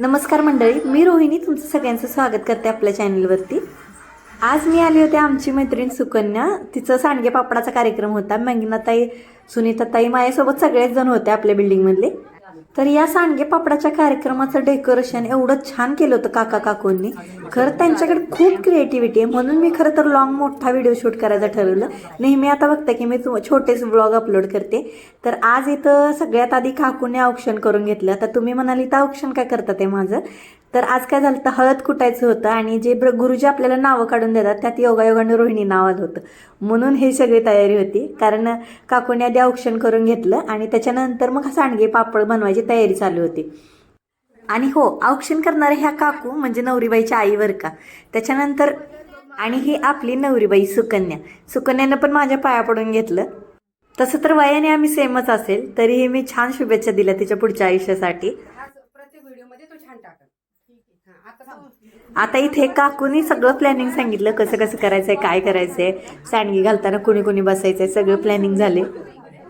नमस्कार मंडळी मी रोहिणी तुमचं सगळ्यांचं स्वागत करते आपल्या चॅनलवरती. आज मी आली होते आमची मैत्रीण सुकन्या. तिचं सांडगे पापडाचा कार्यक्रम होता. मंगिनाताई सुनीताताई माझ्यासोबत सगळेच जण होते आपल्या बिल्डिंगमधले तर या सांडगे पापडाच्या कार्यक्रमाचं डेकोरेशन एवढं छान केलं होतं काका काकूंनी. खरं त्यांच्याकडे खूप क्रिएटिव्हिटी आहे. म्हणून मी खरं तर लॉंग मोठा व्हिडिओ शूट करायचं ठरवलं. नेहमी आता बघते की मी तु- छोटेच ब्लॉग अपलोड करते. तर आज इथं सगळ्यात आधी काकूने औक्षण करून घेतलं. तर तुम्ही म्हणाली तर औक्षण काय करतात ते माझं? तर आज काय झालं तर हळद कुटायचं होतं आणि जे ब्र- गुरुजी आपल्याला नावं काढून देतात त्यात योगायोगाने रोहिणी नाव आलं होतं. म्हणून ही सगळी तयारी होती. कारण काकूने आधी औक्षण करून घेतलं आणि त्याच्यानंतर मग सांडगे पापड बनवायची तयारी चालू होती. आणि हो औक्षण करणाऱ्या ह्या काकू म्हणजे नवरीबाईच्या आईवर का? त्याच्यानंतर आणि ही आपली नवरीबाई सुकन्या. सुकन्यानं पण माझ्या पाया पडून घेतलं. तसं तर वयाने आम्ही सेमच असेल तरीही मी छान शुभेच्छा दिल्या तिच्या पुढच्या आयुष्यासाठी आज प्रत्येक व्हिडिओमध्ये तो छान टाकल हा, आता इथे काकूनी सगळं प्लॅनिंग सांगितलं कसं कसं करायचंय काय करायचंय. सांडगे घालताना कुणी कुणी बसायचंय सगळं प्लॅनिंग झाले.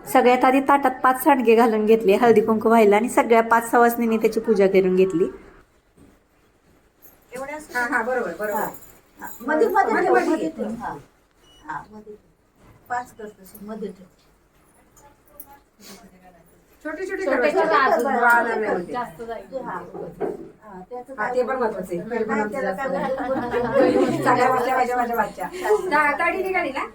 सगळ्यात आधी ताटात पाच सांडगे घालून घेतले हळदी कुंकू व्हायला आणि सगळ्या पाच सवासनीने त्याची पूजा करून घेतली. हा हा. हा. हा. छोटी छोटी हा. ते पण महत्वाचं आहे. घरी माझ्या बादच्या. निघाली ना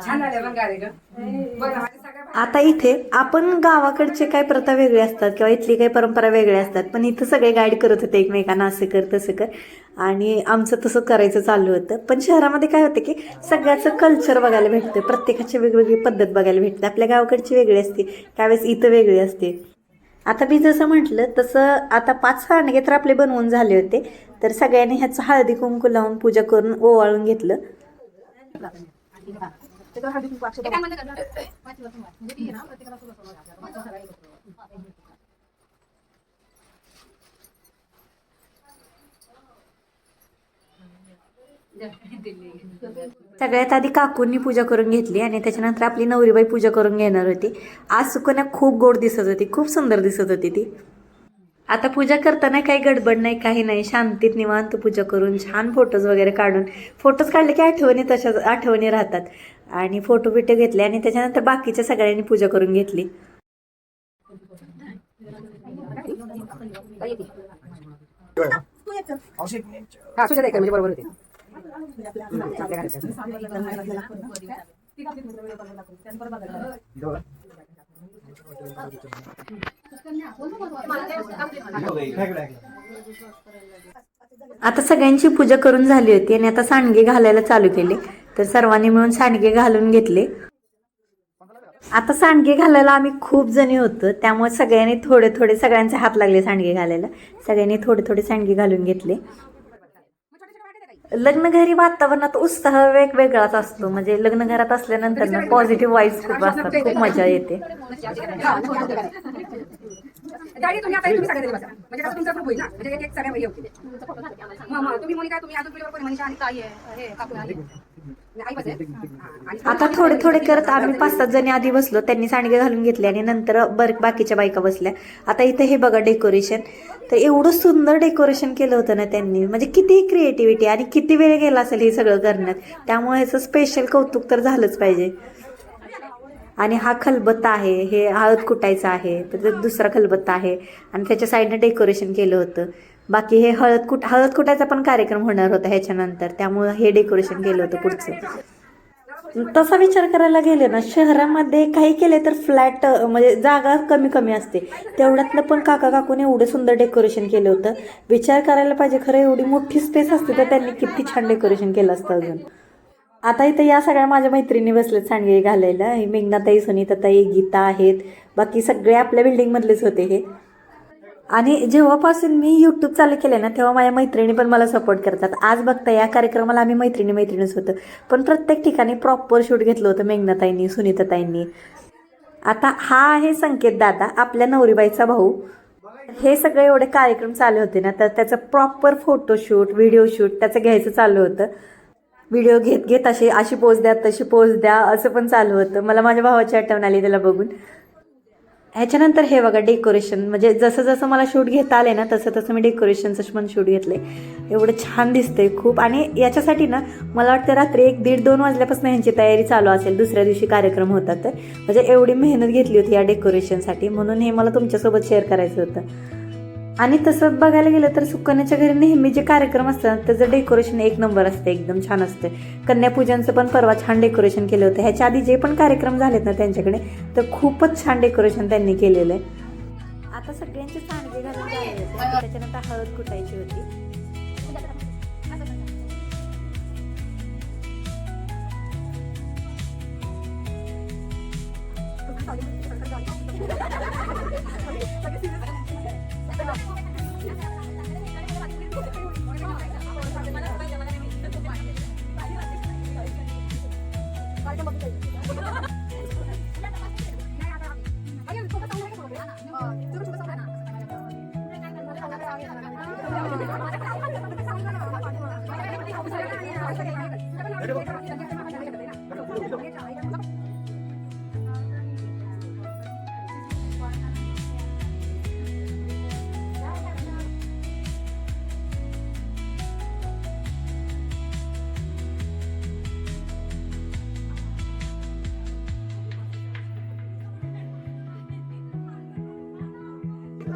छान आले पण बघा माझ्या सगळ्या आता इथे आपण गावाकडचे काय प्रथा वेगळे असतात किंवा इथली काही परंपरा वेगळ्या असतात पण इथं सगळे गाईड करत होते एकमेकांना असं कर तसं कर आणि आमचं तसं करायचं चालू होतं. पण शहरामध्ये काय होतं की सगळ्याचं कल्चर बघायला भेटतं. प्रत्येकाची वेगवेगळी पद्धत बघायला भेटते. आपल्या गावाकडची वेगळी असते. त्यावेळेस इथं वेगळी असते. आता मी जसं म्हटलं तसं आता पाच सांडगे तर आपले बनवून झाले होते. तर सगळ्यांनी ह्याचं हळदी कुंकू लावून पूजा करून ओवाळून घेतलं. सगळ्यात आधी काकूंनी पूजा करून घेतली आणि त्याच्यानंतर आपली नवरीबाई पूजा करून घेणार होती. आज सुकन्या खूप गोड दिसत होती खूप सुंदर दिसत होती ती. आता पूजा करताना काही गडबड नाही काही नाही. शांतीत निवांत पूजा करून छान फोटोज वगैरे काढून फोटोज काढले की आठवणी तशाच आठवणी राहतात. आणि फोटो बिटो घेतले आणि त्याच्यानंतर बाकीच्या सगळ्यांनी पूजा करून घेतली. म्हणजे बरोबर होते. आता सगळ्यांची पूजा करून झाली होती आणि आता सांडगे घालायला चालू केले. तर सर्वांनी मिळून सांडगे घालून घेतले. आता सांडगे घालायला आम्ही खूप जणी होतो. त्यामुळे सगळ्यांनी थोडे थोडे सगळ्यांचे हात लागले सांडगे घालायला. सगळ्यांनी थोडे थोडे सांडगे घालून घेतले. लग्नघरी वातावरणात उत्साह वेगवेगळाच असतो. म्हणजे लग्न घरात असल्यानंतर पॉझिटिव्ह वाईज खूप असतात. खूप मजा येते. तुम्ही आता थोडे थोडे करत आम्ही पाच सात जणी आधी बसलो त्यांनी सांडगे घालून घेतले आणि नंतर बर बाकीच्या बायका बसल्या. आता इथे हे बघा डेकोरेशन तर एवढं सुंदर डेकोरेशन केलं होतं ना त्यांनी. म्हणजे किती क्रिएटिव्हिटी आणि किती वेळ गेला असेल हे सगळं करण्यात. त्यामुळे ह्याचं स्पेशल कौतुक तर झालंच पाहिजे. आणि हा खलबत्ता आहे हे हळद कुटायचा आहे तर दुसरा खलबत्ता आहे. आणि त्याच्या साईडने डेकोरेशन केलं होतं. बाकी हे हळद कुट हळद कुटायचा पण कार्यक्रम होणार होता ह्याच्यानंतर. त्यामुळं हे डेकोरेशन केलं होतं पुढचं. तसा विचार करायला गेले ना शहरामध्ये काही केले तर फ्लॅट म्हणजे जागा कमी कमी असते. तेवढ्यातलं पण काका काकूने एवढं सुंदर डेकोरेशन केलं होतं. विचार करायला पाहिजे खरं एवढी मोठी स्पेस असते तर त्यांनी किती छान डेकोरेशन केलं असतं अजून. आता इथं या सगळ्या माझ्या मैत्रिणी बसलेत सांडगे घालायला. मेघनाताई सुनीताताई गीता आहेत. बाकी सगळे आपल्या बिल्डिंगमधलेच होते हे. आणि जेव्हापासून मी यूट्यूब चालू केलं ना तेव्हा माझ्या मैत्रिणी पण मला सपोर्ट करतात. आज बघता या कार्यक्रमाला आम्ही मैत्रिणी मैत्रिणीच होतं. पण प्रत्येक ठिकाणी प्रॉपर शूट घेतलं होतं मेघनाताईंनी सुनीताताईंनी. आता हा आहे संकेत दादा आपल्या नवरीबाईचा भाऊ. हे सगळे एवढे कार्यक्रम चालू होते ना तर त्याचं प्रॉपर फोटोशूट व्हिडिओ शूट त्याचं घ्यायचं चालू होतं. व्हिडिओ घेत घेत अशी अशी पोज द्या तशी पोज द्या असं पण चालू होतं. मला माझ्या भावाची आठवण आली त्याला बघून. ह्याच्यानंतर हे बघा डेकोरेशन म्हणजे जसं जसं मला शूट घेता आले ना तसं तसं मी डेकोरेशनचं पण शूट घेतले. एवढं छान दिसतंय खूप. आणि याच्यासाठी ना मला वाटतं रात्री एक दीड दोन वाजल्यापासून ह्यांची तयारी चालू असेल. दुसऱ्या दिवशी कार्यक्रम होता तर म्हणजे एवढी मेहनत घेतली होती या डेकोरेशनसाठी म्हणून हे मला तुमच्यासोबत शेअर करायचं होतं. आणि तसं बघायला गेलं तर सुकन्याच्या घरी नेहमी जे कार्यक्रम असतात त्याचं डेकोरेशन एक नंबर असते एकदम छान असते. कन्यापूजनचं पण परवा छान डेकोरेशन केलं होतं. ह्याच्या आधी जे पण कार्यक्रम झालेत ना त्यांच्याकडे तर खूपच छान डेकोरेशन त्यांनी केलेलं आहे. आता सगळ्यांचे सांडगे घालून झाले त्याच्यानंतर हळद कुटायची होती.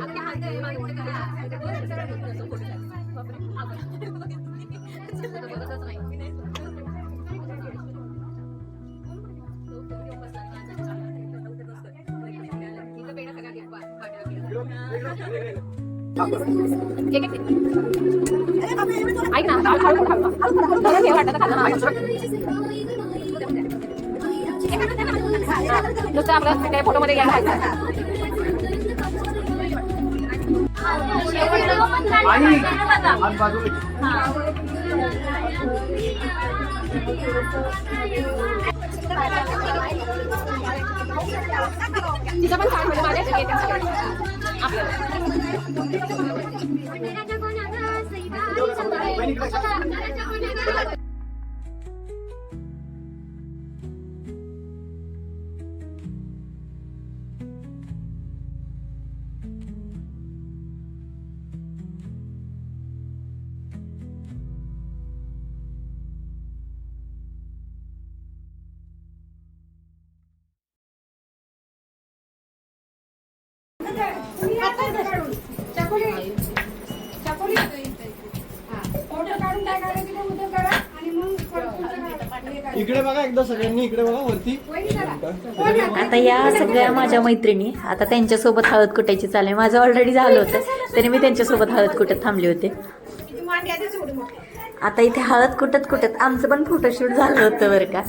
അതിന്റെ ആദ്യമായി കൊടുക്കല ഒരു അക്ഷരം കൊടുക്കുന്നു हळू ना. नुसतं आपलं ते फोटोमध्ये घ्यायला पण छान म्हणजे माझ्या सगळे येतात सगळे. आपल्याला इकडे बघा एकदा सगळ्यांनी इकडे बघा वरती. आता या सगळ्या माझ्या मैत्रिणी आता त्यांच्यासोबत हळद कुटायची चालू आहे. माझं ऑलरेडी झालं होतं. तरी मी त्यांच्यासोबत हळद कुटत थांबले होते. आता इथे हळद कुटत कुटत आमचं पण फोटोशूट झालं होतं बरं का.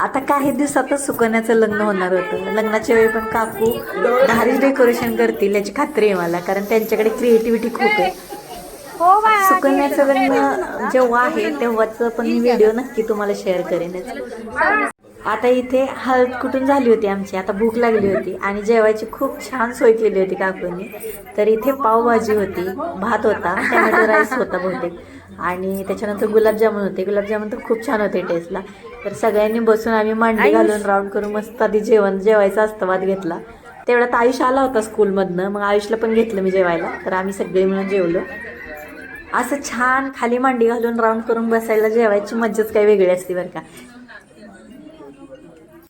आता काही दिवसातच सुकन्याचं लग्न होणार होतं. लग्नाच्या वेळी पण काकू भारीच डेकोरेशन करतील याची खात्री आहे मला कारण त्यांच्याकडे क्रिएटिव्हिटी खूप आहे. सुकन्याचं लग्न जेव्हा आहे तेव्हाच पण मी व्हिडिओ नक्की तुम्हाला शेअर करेनच. आता इथे हळद कुठून झाली होती आमची? आता भूक लागली होती आणि जेवायची खूप छान सोय केली होती काकूंनी. तर इथे पावभाजी होती भात होता टॅमॅटो राईस होता बहुतेक. आणि त्याच्यानंतर गुलाबजामुन होते. गुलाबजामुन तर खूप छान होते टेस्टला तर सगळ्यांनी बसून आम्ही मांडी घालून राऊंड करून मस्त आधी जेवण जेवायचा आस्तवाद घेतला. तेवढ्यात आयुष आला होता स्कूलमधनं मग आयुषला पण घेतलं मी जेवायला. तर आम्ही सगळे मिळून जेवलो. असं छान खाली मांडी घालून राऊंड करून बसायला जेवायची मज्जाच काही वेगळी असते बरं का.